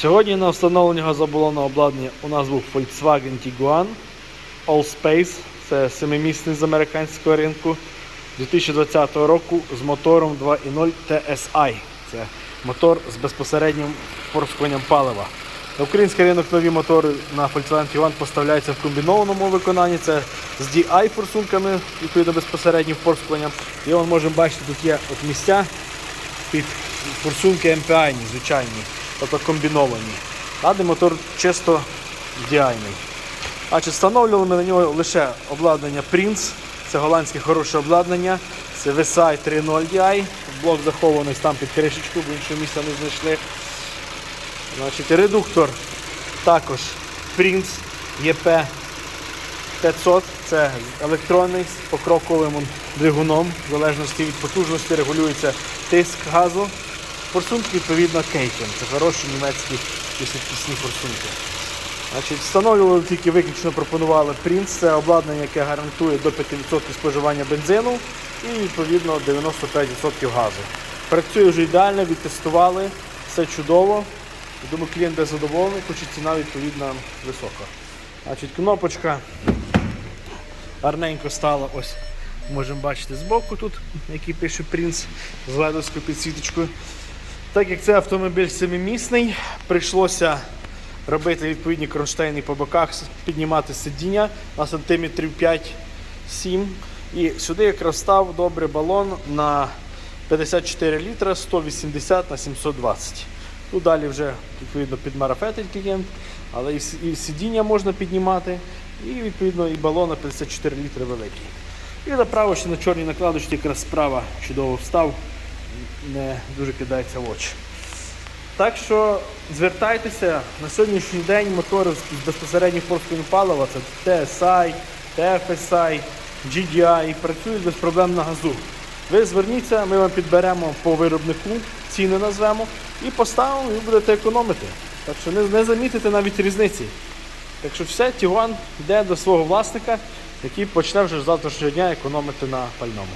Сьогодні на встановлення газобалонного обладнання у нас був Volkswagen Tiguan Allspace. Це семимісний з американського ринку 2020 року з мотором 2.0 TSI. Це мотор з безпосереднім впорскуванням палива. На український ринок нові мотори на Volkswagen Tiguan поставляються в комбінованому виконанні. Це з DI форсунками, відповідно безпосереднім впорскуванням. І вон можемо бачити, тут є от місця під форсунки MPI, звичайні, тобто комбіновані. А мотор чисто діальний. Значить, встановлювали ми на нього лише обладнання Prince, це голландське хороше обладнання, це VSI 3.0 DI, блок захований там під кришечку, бо іншого місця не знайшли. Значить, редуктор також Prince EP 500, це електронний з покроковим двигуном, в залежності від потужності регулюється тиск газу. Форсунки, відповідно, Кейтен. Це хороші німецькі пісні форсунки. Значить, встановлювали тільки виключно пропонували Prince, це обладнання, яке гарантує до 5% споживання бензину і відповідно 95% газу. Працює вже ідеально, відтестували, все чудово. Думаю, клієнт буде задоволений, хоч і ціна відповідно висока. Значить, кнопочка гарненько стала, ось можемо бачити збоку тут, який пише Prince з ледовською підсвіточкою. Так як це автомобіль семимісний, прийшлося робити відповідні кронштейни по боках, піднімати сидіння на сантиметрів 5-7. І сюди якраз став добрий балон на 54 літра 180 на 720. Тут далі вже відповідно підмарафетить клієнт, але і сидіння можна піднімати, і відповідно і балон на 54 літри великий. І направо ще на чорній накладочці якраз справа чудово встав, не дуже кидається в очі. Так що звертайтеся на сьогоднішній день мотори з безпосередньо порскою палива, це TSI, TFSI, GDI, працюють без проблем на газу. Ви зверніться, ми вам підберемо по виробнику, ціни назвемо і поставимо, і ви будете економити. Так що не, не замітите навіть різниці. Так що все, Тігуан йде до свого власника, який почне вже з завтрашнього дня економити на пальному.